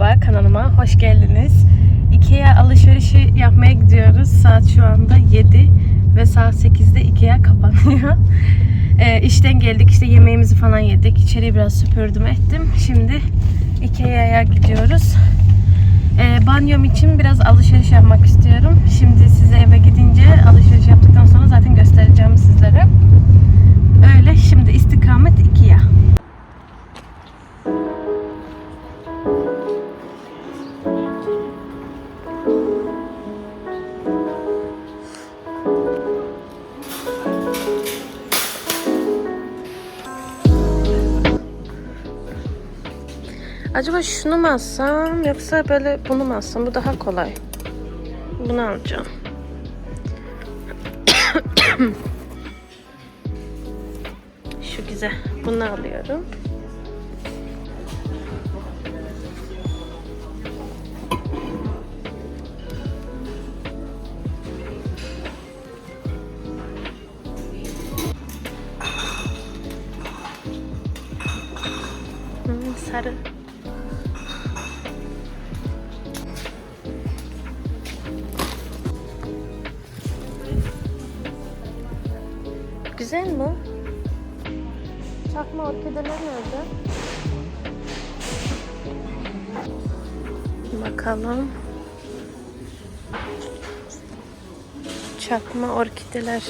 Merhaba kanalıma hoş geldiniz. Ikea alışverişi yapmaya gidiyoruz. Saat şu anda 7 ve saat 8'de Ikea kapanıyor. Ee, işten geldik işte yemeğimizi falan yedik. İçeriği biraz süpürdüm ettim. Şimdi Ikea'ya gidiyoruz. Ee, banyom için biraz alışveriş yapmak istiyorum. Şimdi size eve gidince alışveriş yaptıktan sonra zaten göstereceğim sizlere. Öyle şimdi istikamet Ikea. Acaba şunu mu alsam yoksa böyle bunu mu alsam? Bu daha kolay. Bunu alacağım. Şu güzel. Bunu alıyorum. Hmm, sarı. Bakalım. Çakma orkideler.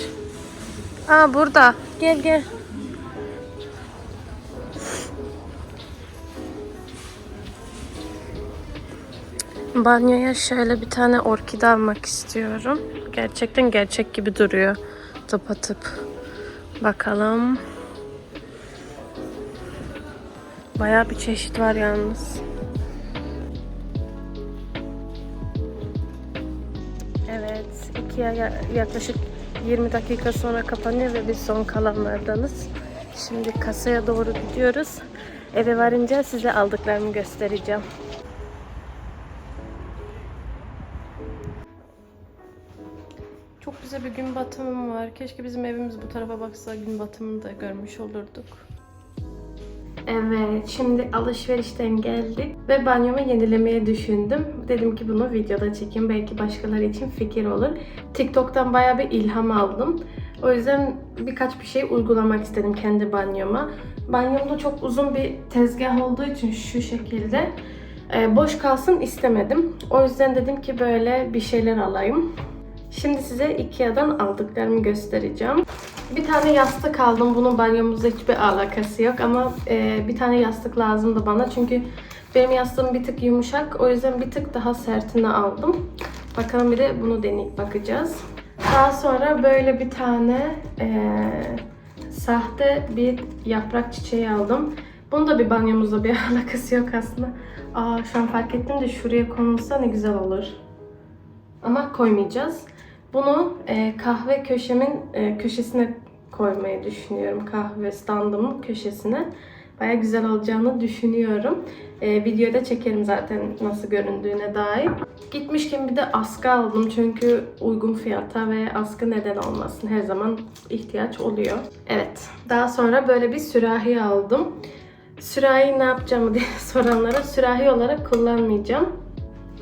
Aa burada. Gel gel. Banyoya şöyle bir tane orkide almak istiyorum. Gerçekten gerçek gibi duruyor. Tıpatıp. Bakalım. Bayağı bir çeşit var yalnız. Evet, Ikea yaklaşık 20 dakika sonra kapanıyor ve biz son kalanlardanız. Şimdi kasaya doğru gidiyoruz. Eve varınca size aldıklarımı göstereceğim. Çok güzel bir gün batımım var. Keşke bizim evimiz bu tarafa baksa gün batımını da görmüş olurduk. Evet, şimdi alışverişten geldik ve banyomu yenilemeye düşündüm. Dedim ki bunu videoda çekeyim. Belki başkaları için fikir olur. TikTok'tan bayağı bir ilham aldım. O yüzden birkaç bir şey uygulamak istedim kendi banyoma. Banyomda çok uzun bir tezgah olduğu için şu şekilde e, boş kalsın istemedim. O yüzden dedim ki böyle bir şeyler alayım. Şimdi size Ikea'dan aldıklarımı göstereceğim. Bir tane yastık aldım. Bunun banyomuzda hiçbir alakası yok ama e, bir tane yastık lazımdı bana. Çünkü benim yastığım bir tık yumuşak. O yüzden bir tık daha sertini aldım. Bakalım bir de bunu deneyip bakacağız. Daha sonra böyle bir tane e, sahte bir yaprak çiçeği aldım. Bunun da bir banyomuzda bir alakası yok aslında. Aa şu an fark ettim de şuraya konulsa ne güzel olur. Ama koymayacağız. Bunu e, kahve köşemin e, köşesine koymayı düşünüyorum. Kahve standımın köşesine. Baya güzel olacağını düşünüyorum. E, videoda çekerim zaten nasıl göründüğüne dair. Gitmişken bir de askı aldım çünkü uygun fiyata ve askı neden olmasın her zaman ihtiyaç oluyor. Evet. Daha sonra böyle bir sürahi aldım. Sürahi ne yapacağımı diye soranlara sürahi olarak kullanmayacağım.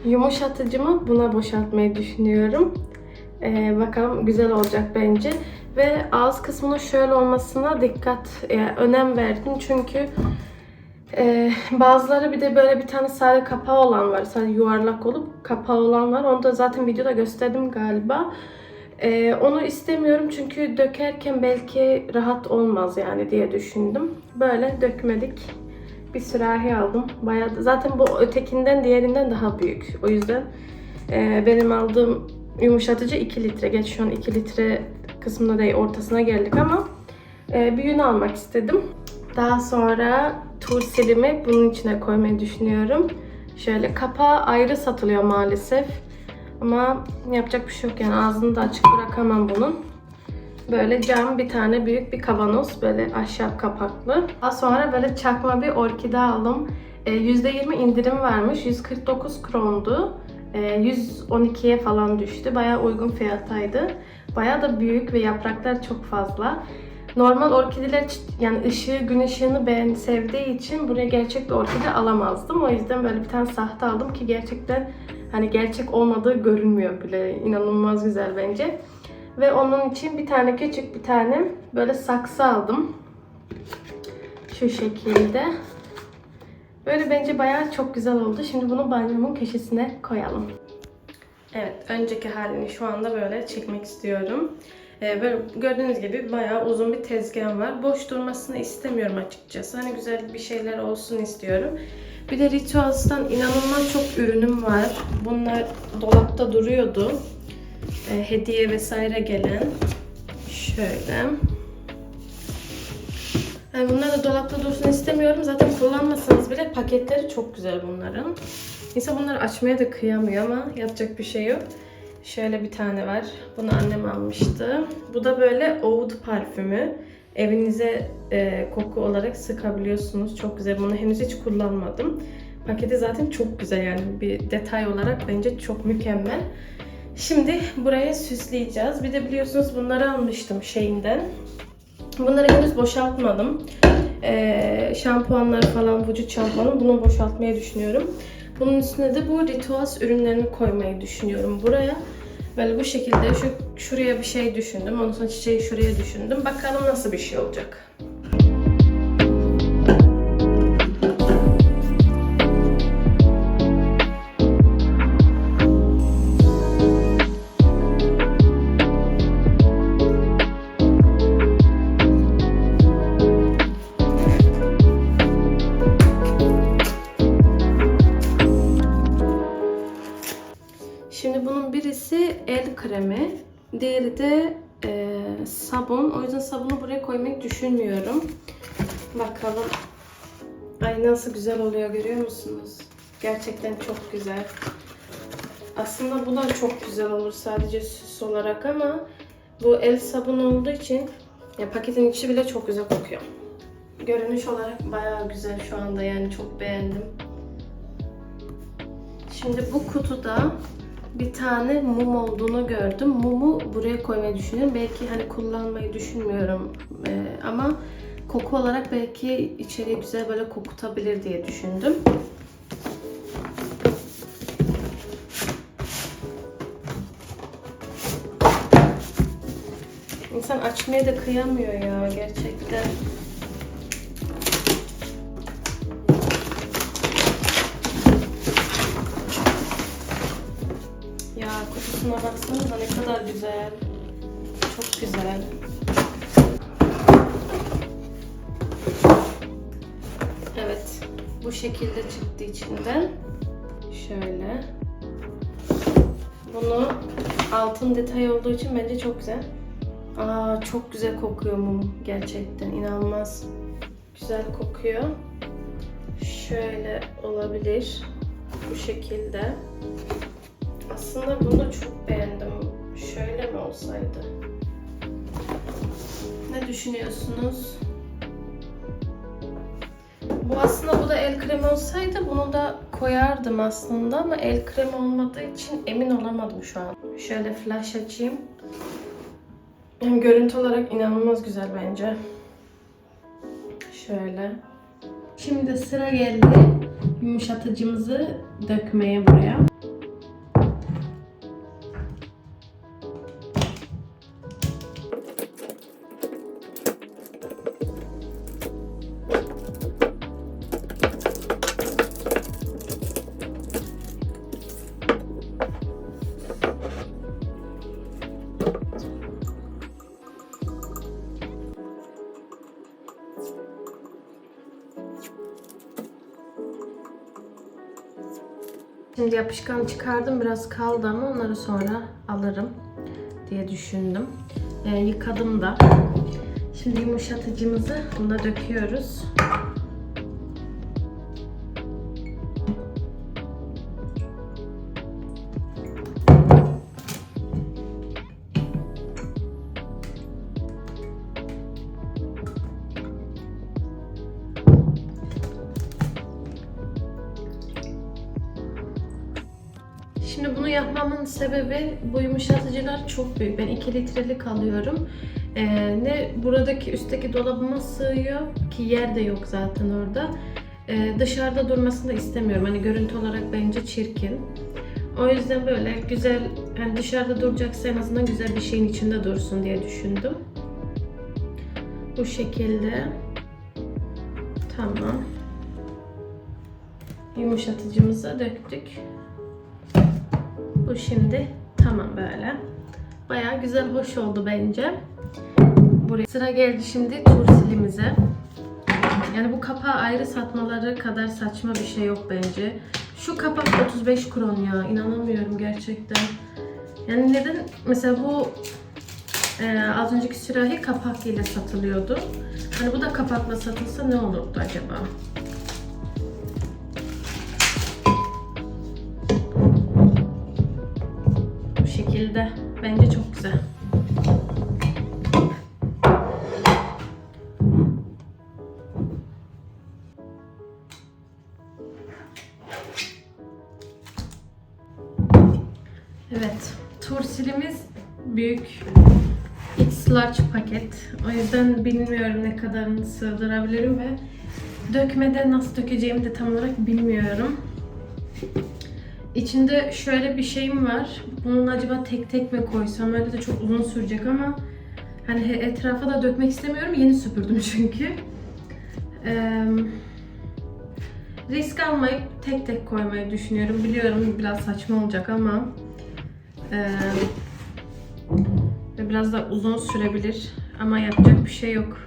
Yumuşatıcımı buna boşaltmayı düşünüyorum. Ee, bakalım güzel olacak bence. Ve ağız kısmının şöyle olmasına dikkat, yani önem verdim. Çünkü e, bazıları bir de böyle bir tane sadece kapağı olan var. Sadece yuvarlak olup kapağı olan var. Onu da zaten videoda gösterdim galiba. Ee, onu istemiyorum çünkü dökerken belki rahat olmaz yani diye düşündüm. Böyle dökmedik bir sürahi aldım. Bayağı zaten bu ötekinden diğerinden daha büyük. O yüzden e, benim aldığım yumuşatıcı 2 litre. Geç şu an 2 litre kısmına değil ortasına geldik ama e, büyüğünü almak istedim. Daha sonra tursilimi bunun içine koymayı düşünüyorum. Şöyle kapağı ayrı satılıyor maalesef. Ama yapacak bir şey yok yani ağzını da açık bırakamam bunun. Böyle cam bir tane büyük bir kavanoz böyle ahşap kapaklı. Daha sonra böyle çakma bir orkide aldım. E, %20 indirim varmış. 149 krondu. E, 112'ye falan düştü. Bayağı uygun fiyattaydı. Bayağı da büyük ve yapraklar çok fazla. Normal orkideler yani ışığı, gün ışığını ben sevdiği için buraya gerçek bir orkide alamazdım. O yüzden böyle bir tane sahte aldım ki gerçekten hani gerçek olmadığı görünmüyor bile. İnanılmaz güzel bence. Ve onun için bir tane küçük bir tane böyle saksı aldım. Şu şekilde. Böyle bence bayağı çok güzel oldu. Şimdi bunu banyomun köşesine koyalım. Evet, önceki halini şu anda böyle çekmek istiyorum. Ee, böyle gördüğünüz gibi bayağı uzun bir tezgahım var. Boş durmasını istemiyorum açıkçası. Hani güzel bir şeyler olsun istiyorum. Bir de Rituals'tan inanılmaz çok ürünüm var. Bunlar dolapta duruyordu. Ee, hediye vesaire gelen. Şöyle. Yani bunları da dolapta dursun istemiyorum. Zaten kullanmasanız bile paketleri çok güzel bunların. İnsan bunları açmaya da kıyamıyor ama yapacak bir şey yok. Şöyle bir tane var. Bunu annem almıştı. Bu da böyle oud parfümü. Evinize e, koku olarak sıkabiliyorsunuz. Çok güzel. Bunu henüz hiç kullanmadım. Paketi zaten çok güzel yani bir detay olarak bence çok mükemmel. Şimdi buraya süsleyeceğiz. Bir de biliyorsunuz bunları almıştım şeyinden. Bunları henüz boşaltmadım. Ee, şampuanları falan, vücut şampuanı bunu boşaltmayı düşünüyorum. Bunun üstüne de bu Rituals ürünlerini koymayı düşünüyorum buraya. Böyle bu şekilde şu şuraya bir şey düşündüm. Ondan sonra çiçeği şuraya düşündüm. Bakalım nasıl bir şey olacak. Diğeri de e, sabun. O yüzden sabunu buraya koymayı düşünmüyorum. Bakalım. Ay nasıl güzel oluyor görüyor musunuz? Gerçekten çok güzel. Aslında bu da çok güzel olur sadece süs olarak ama bu el sabunu olduğu için ya paketin içi bile çok güzel kokuyor. Görünüş olarak bayağı güzel şu anda yani çok beğendim. Şimdi bu kutuda bir tane mum olduğunu gördüm. Mumu buraya koymayı düşünüyorum. Belki hani kullanmayı düşünmüyorum Ee, ama koku olarak belki içeriye güzel böyle kokutabilir diye düşündüm. İnsan açmaya da kıyamıyor ya gerçekten. Kutusuna baksanıza ne kadar güzel. Çok güzel. Evet. Bu şekilde çıktı içinden. Şöyle. Bunu altın detay olduğu için bence çok güzel. Aa çok güzel kokuyor mum gerçekten inanılmaz güzel kokuyor. Şöyle olabilir. Bu şekilde. Aslında bunu çok beğendim. Şöyle mi olsaydı? Ne düşünüyorsunuz? Bu aslında bu da el kremi olsaydı bunu da koyardım aslında ama el kremi olmadığı için emin olamadım şu an. Şöyle flash açayım. Yani görüntü olarak inanılmaz güzel bence. Şöyle. Şimdi sıra geldi yumuşatıcımızı dökmeye buraya. Şimdi yapışkan çıkardım. Biraz kaldı ama onları sonra alırım diye düşündüm. Ee, yıkadım da. Şimdi yumuşatıcımızı buna döküyoruz. Sebebi bu yumuşatıcılar çok büyük. Ben 2 litrelik alıyorum. Ee, ne buradaki üstteki dolabıma sığıyor ki yer de yok zaten orada. Ee, dışarıda durmasını da istemiyorum. Hani görüntü olarak bence çirkin. O yüzden böyle güzel, hani dışarıda duracaksa en azından güzel bir şeyin içinde dursun diye düşündüm. Bu şekilde. Tamam. Yumuşatıcımızı döktük. Bu şimdi tamam böyle. Bayağı güzel, hoş oldu bence. Buraya sıra geldi şimdi tursilimize. Yani bu kapağı ayrı satmaları kadar saçma bir şey yok bence. Şu kapak 35 kron ya. inanamıyorum gerçekten. Yani neden mesela bu e, az önceki sürahi kapak ile satılıyordu. Hani bu da kapakla satılsa ne olurdu acaba? Şekilde. Bence çok güzel. Evet. Tursilimiz büyük. X large paket. O yüzden bilmiyorum ne kadarını sığdırabilirim ve dökmede nasıl dökeceğimi de tam olarak bilmiyorum. İçinde şöyle bir şeyim var. Bunun acaba tek tek mi koysam? Öyle de çok uzun sürecek ama hani etrafa da dökmek istemiyorum. Yeni süpürdüm çünkü. Ee, risk almayıp tek tek koymayı düşünüyorum. Biliyorum biraz saçma olacak ama ee, biraz da uzun sürebilir ama yapacak bir şey yok.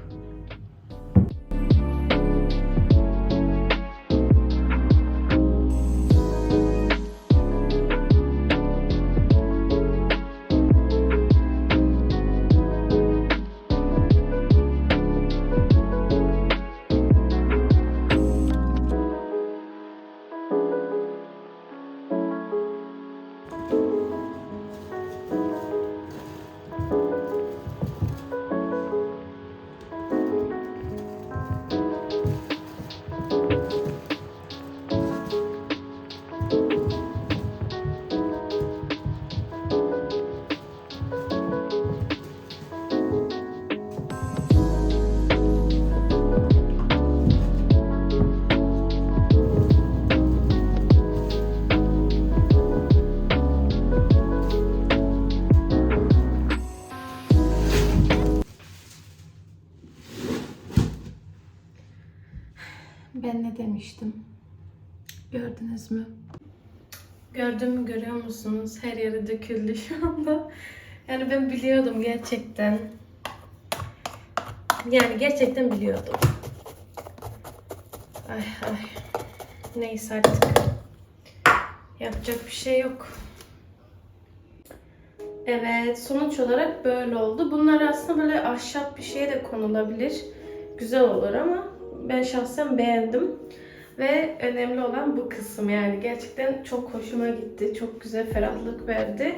Gördünüz mü? Görüyor musunuz? Her yere döküldü şu anda. Yani ben biliyordum gerçekten. Yani gerçekten biliyordum. Ay ay. Neyse artık. Yapacak bir şey yok. Evet, sonuç olarak böyle oldu. Bunlar aslında böyle ahşap bir şeye de konulabilir. Güzel olur ama ben şahsen beğendim. Ve önemli olan bu kısım yani gerçekten çok hoşuma gitti. Çok güzel ferahlık verdi.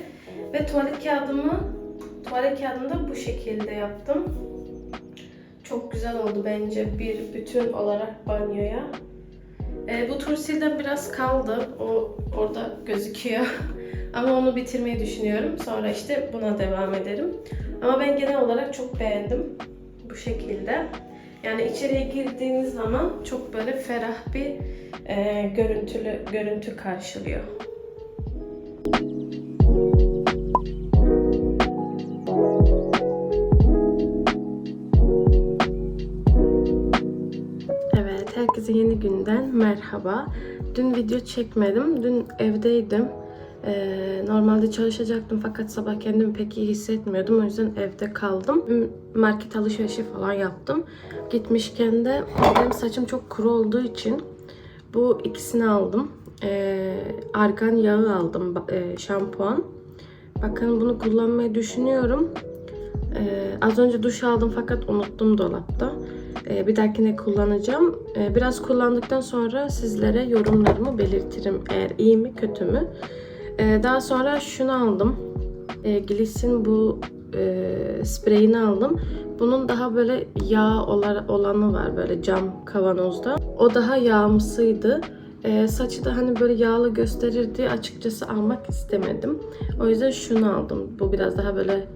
Ve tuvalet kağıdımı tuvalet kağıdını da bu şekilde yaptım. Çok güzel oldu bence bir bütün olarak banyoya. Ee, bu tursilden biraz kaldı. O orada gözüküyor. Ama onu bitirmeyi düşünüyorum. Sonra işte buna devam ederim. Ama ben genel olarak çok beğendim. Bu şekilde. Yani içeriye girdiğiniz zaman çok böyle ferah bir e, görüntülü görüntü karşılıyor. Evet, herkese yeni günden merhaba. Dün video çekmedim. Dün evdeydim. Ee, normalde çalışacaktım fakat sabah kendimi pek iyi hissetmiyordum. O yüzden evde kaldım. Market alışverişi falan yaptım. Gitmişken de benim saçım çok kuru olduğu için bu ikisini aldım. Ee, argan yağı aldım, e, şampuan. Bakın bunu kullanmayı düşünüyorum. Ee, az önce duş aldım fakat unuttum dolapta. Ee, bir dahakine kullanacağım. Ee, biraz kullandıktan sonra sizlere yorumlarımı belirtirim. Eğer iyi mi kötü mü. Ee, daha sonra şunu aldım. Ee, Gliss'in bu e, spreyini aldım. Bunun daha böyle yağ ola- olanı var böyle cam kavanozda. O daha yağımsıydı. Ee, saçı da hani böyle yağlı gösterirdi. Açıkçası almak istemedim. O yüzden şunu aldım. Bu biraz daha böyle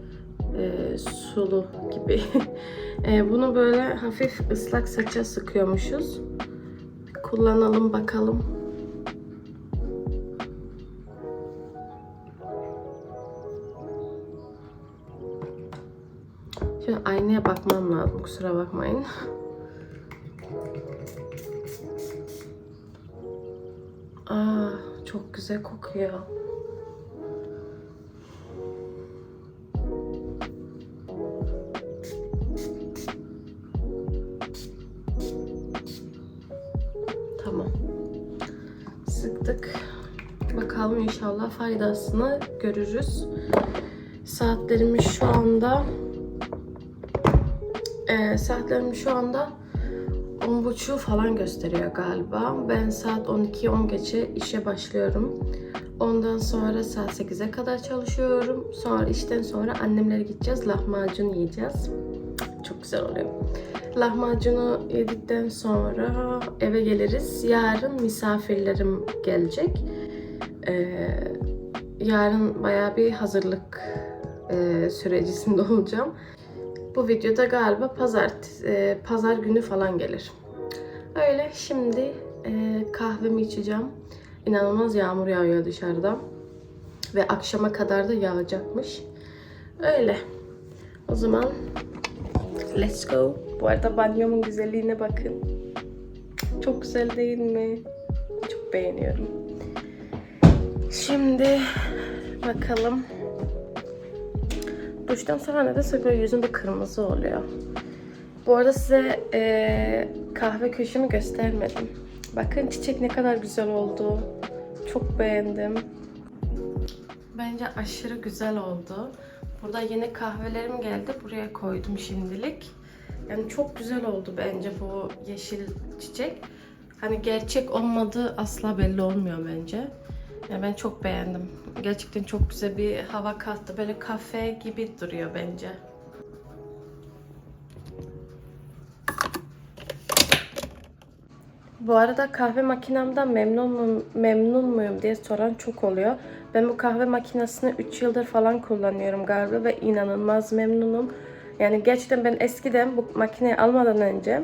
e, sulu gibi. E, bunu böyle hafif ıslak saça sıkıyormuşuz. Kullanalım bakalım. Şimdi aynaya bakmam lazım kusura bakmayın. Aa, çok güzel kokuyor. Tamam. Sıktık. Bakalım inşallah faydasını görürüz. Saatlerimiz şu anda e, saatlerimiz şu anda 10.30 falan gösteriyor galiba. Ben saat 12-10 geçe işe başlıyorum. Ondan sonra saat 8'e kadar çalışıyorum. Sonra işten sonra annemlere gideceğiz. Lahmacun yiyeceğiz. Çok güzel oluyor. Lahmacunu yedikten sonra eve geliriz. Yarın misafirlerim gelecek. Ee, yarın bayağı bir hazırlık e, sürecisinde olacağım. Bu videoda galiba pazar e, pazar günü falan gelir. Öyle şimdi e, kahvemi içeceğim. İnanılmaz yağmur yağıyor dışarıda. Ve akşama kadar da yağacakmış. Öyle. O zaman let's go. Bu arada banyomun güzelliğine bakın. Çok güzel değil mi? Çok beğeniyorum. Şimdi bakalım. Duştan sonra nedense böyle yüzümde kırmızı oluyor. Bu arada size e, kahve köşemi göstermedim. Bakın çiçek ne kadar güzel oldu. Çok beğendim. Bence aşırı güzel oldu. Burada yeni kahvelerim geldi. Buraya koydum şimdilik. Yani çok güzel oldu bence bu yeşil çiçek. Hani gerçek olmadığı asla belli olmuyor bence. Yani ben çok beğendim. Gerçekten çok güzel bir hava kattı. Böyle kafe gibi duruyor bence. Bu arada kahve makinemden memnun muyum, memnun muyum diye soran çok oluyor. Ben bu kahve makinesini 3 yıldır falan kullanıyorum galiba ve inanılmaz memnunum. Yani gerçekten ben eskiden bu makineyi almadan önce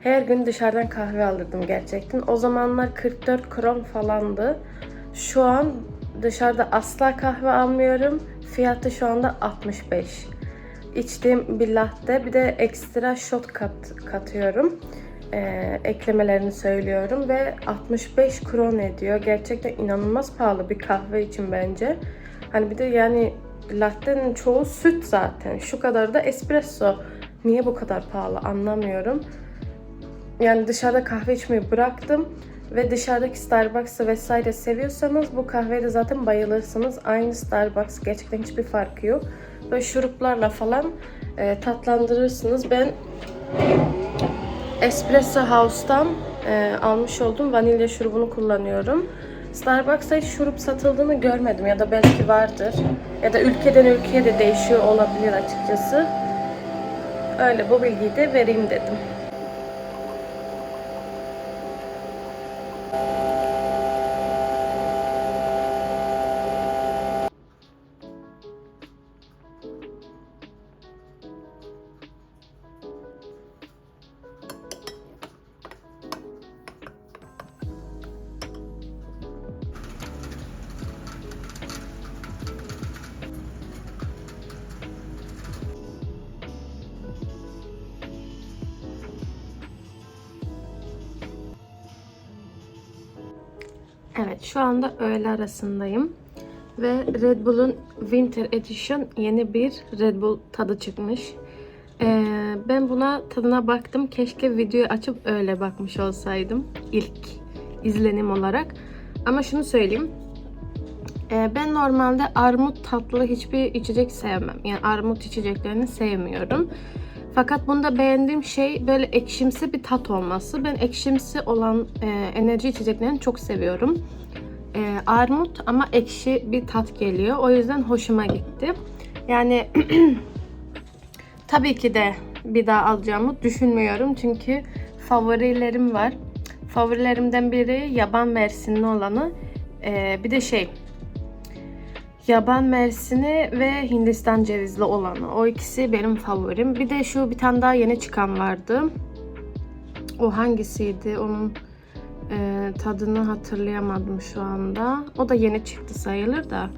her gün dışarıdan kahve alırdım gerçekten. O zamanlar 44 kron falandı. Şu an dışarıda asla kahve almıyorum. Fiyatı şu anda 65. İçtiğim bir latte bir de ekstra shot kat, katıyorum. Ee, eklemelerini söylüyorum ve 65 kron ediyor. Gerçekten inanılmaz pahalı bir kahve için bence. Hani bir de yani latte'nin çoğu süt zaten. Şu kadar da espresso. Niye bu kadar pahalı anlamıyorum. Yani dışarıda kahve içmeyi bıraktım. Ve dışarıdaki Starbucks'ı vesaire seviyorsanız bu kahveye de zaten bayılırsınız. Aynı Starbucks gerçekten hiçbir farkı yok. Böyle şuruplarla falan e, tatlandırırsınız. Ben Espresso House'tan e, almış olduğum vanilya şurubunu kullanıyorum. Starbucks'ta hiç şurup satıldığını görmedim ya da belki vardır. Ya da ülkeden ülkeye de değişiyor olabilir açıkçası. Öyle bu bilgiyi de vereyim dedim. Evet şu anda öğle arasındayım. Ve Red Bull'un Winter Edition yeni bir Red Bull tadı çıkmış. Ee, ben buna tadına baktım. Keşke videoyu açıp öyle bakmış olsaydım. ilk izlenim olarak. Ama şunu söyleyeyim. Ee, ben normalde armut tatlı hiçbir içecek sevmem. Yani armut içeceklerini sevmiyorum. Fakat bunda beğendiğim şey böyle ekşimsi bir tat olması. Ben ekşimsi olan e, enerji içeceklerini çok seviyorum. E, armut ama ekşi bir tat geliyor. O yüzden hoşuma gitti. Yani tabii ki de bir daha alacağımı düşünmüyorum. Çünkü favorilerim var. Favorilerimden biri yaban mersinli olanı. E, bir de şey Yaban mersini ve Hindistan cevizli olanı. O ikisi benim favorim. Bir de şu bir tane daha yeni çıkan vardı. O hangisiydi? Onun e, tadını hatırlayamadım şu anda. O da yeni çıktı sayılır da.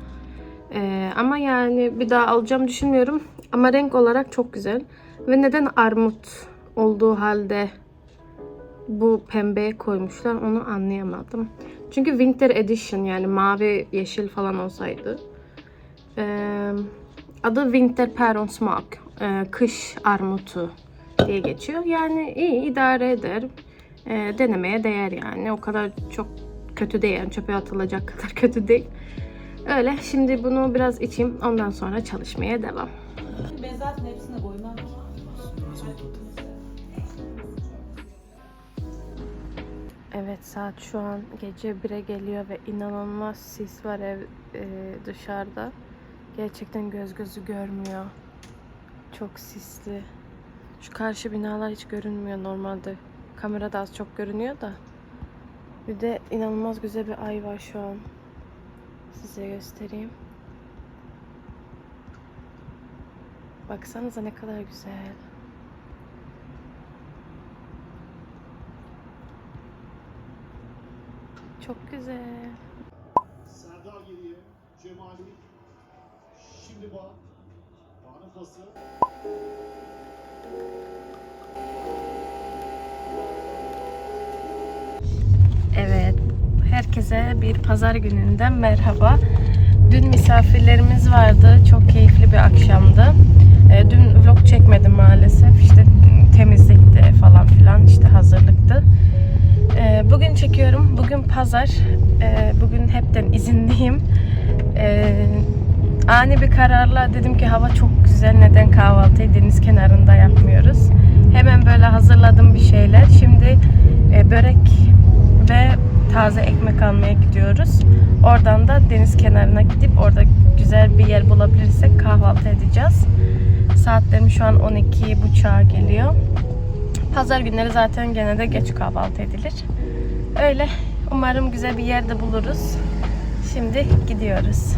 E, ama yani bir daha alacağım düşünmüyorum. Ama renk olarak çok güzel. Ve neden armut olduğu halde bu pembeye koymuşlar onu anlayamadım. Çünkü Winter Edition yani mavi yeşil falan olsaydı. Ee, adı Winter Peron Smoke. Ee, kış armutu diye geçiyor. Yani iyi idare eder. Ee, denemeye değer yani. O kadar çok kötü değil. Yani çöpe atılacak kadar kötü değil. Öyle. Şimdi bunu biraz içeyim. Ondan sonra çalışmaya devam. Evet saat şu an gece 1'e geliyor ve inanılmaz sis var ev e, dışarıda. Gerçekten göz gözü görmüyor. Çok sisli. Şu karşı binalar hiç görünmüyor normalde. Kamerada az çok görünüyor da. Bir de inanılmaz güzel bir ay var şu an. Size göstereyim. Baksanıza ne kadar güzel. Çok güzel. Serdar geriye. Cemali. Şimdi Bağ. Bağ'ın pası. Evet, herkese bir pazar gününden merhaba. Dün misafirlerimiz vardı. Çok keyifli bir akşamdı. Ee, dün vlog çekmedim maalesef. İşte temizlikti falan filan işte hazırlıktı. Ee, bugün çekiyorum. Bugün pazar. Ee, bugün hepten izinliyim. Ee, ani bir kararla dedim ki hava çok güzel. Neden kahvaltıyı deniz kenarında yapmıyoruz? Hemen böyle hazırladım bir şeyler. Şimdi e, börek ve taze ekmek almaya gidiyoruz. Oradan da deniz kenarına gidip orada güzel bir yer bulabilirsek kahvaltı edeceğiz. Saatlerim şu an 12 buçuğa geliyor. Pazar günleri zaten gene de geç kahvaltı edilir. Öyle. Umarım güzel bir yerde buluruz. Şimdi gidiyoruz.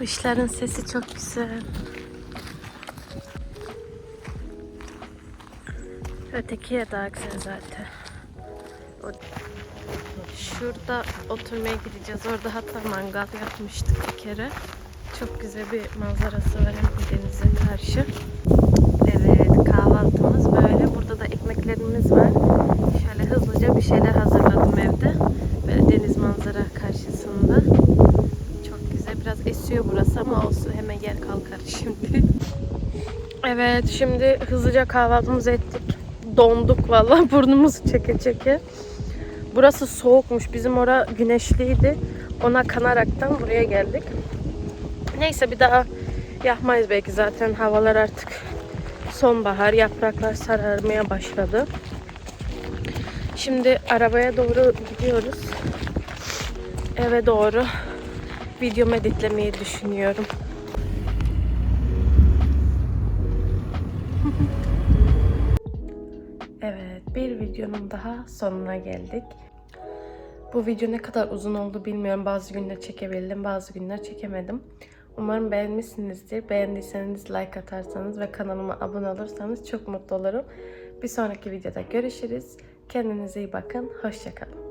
Kuşların sesi çok güzel. Öteki ya daha güzel zaten. Şurada oturmaya gideceğiz. Orada hatta mangal yapmıştık bir kere. Çok güzel bir manzarası var hem denize karşı. Evet kahvaltımız böyle. Burada da ekmeklerimiz var. Şöyle hızlıca bir şeyler hazırladım evde. Böyle deniz manzara karşısında. Çok güzel. Biraz esiyor burası ama olsun. Hemen yer kalkar şimdi. Evet şimdi hızlıca kahvaltımızı ettik. Donduk vallahi burnumuzu çeke çeke. Burası soğukmuş. Bizim ora güneşliydi. Ona kanaraktan buraya geldik. Neyse bir daha yapmayız belki zaten havalar artık sonbahar. Yapraklar sararmaya başladı. Şimdi arabaya doğru gidiyoruz. Eve doğru videomu editlemeyi düşünüyorum. Bir videonun daha sonuna geldik. Bu video ne kadar uzun oldu bilmiyorum. Bazı günler çekebildim, bazı günler çekemedim. Umarım beğenmişsinizdir. Beğendiyseniz like atarsanız ve kanalıma abone olursanız çok mutlu olurum. Bir sonraki videoda görüşürüz. Kendinize iyi bakın. Hoşçakalın.